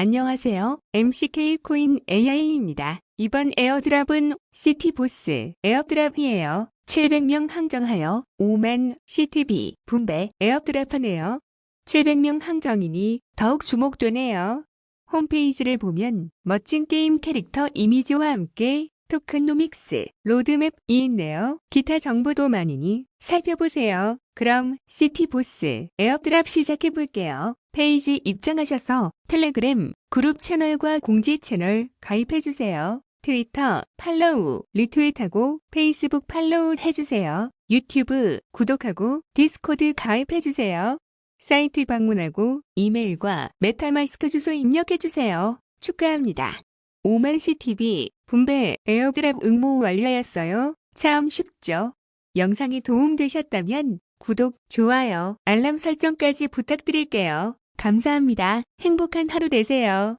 안녕하세요. MCK 코인 AI입니다. 이번 에어드랍은 시티보스 에어드랍이에요. 700명 항정하여 5만 CTB 분배 에어드랍하네요. 700명 항정이니 더욱 주목되네요. 홈페이지를 보면 멋진 게임 캐릭터 이미지와 함께 토큰노믹스, 로드맵이 있네요. 기타 정보도 많으니 살펴보세요. 그럼 시티보스 에어드랍 시작해 볼게요. 페이지 입장하셔서 텔레그램 그룹 채널과 공지 채널 가입해 주세요. 트위터 팔로우, 리트윗하고 페이스북 팔로우 해주세요. 유튜브 구독하고 디스코드 가입해 주세요. 사이트 방문하고 이메일과 메타마스크 주소 입력해 주세요. 축하합니다. 오만시 TV 분배 에어드랍 응모 완료하였어요. 참 쉽죠? 영상이 도움되셨다면 구독, 좋아요, 알람 설정까지 부탁드릴게요. 감사합니다. 행복한 하루 되세요.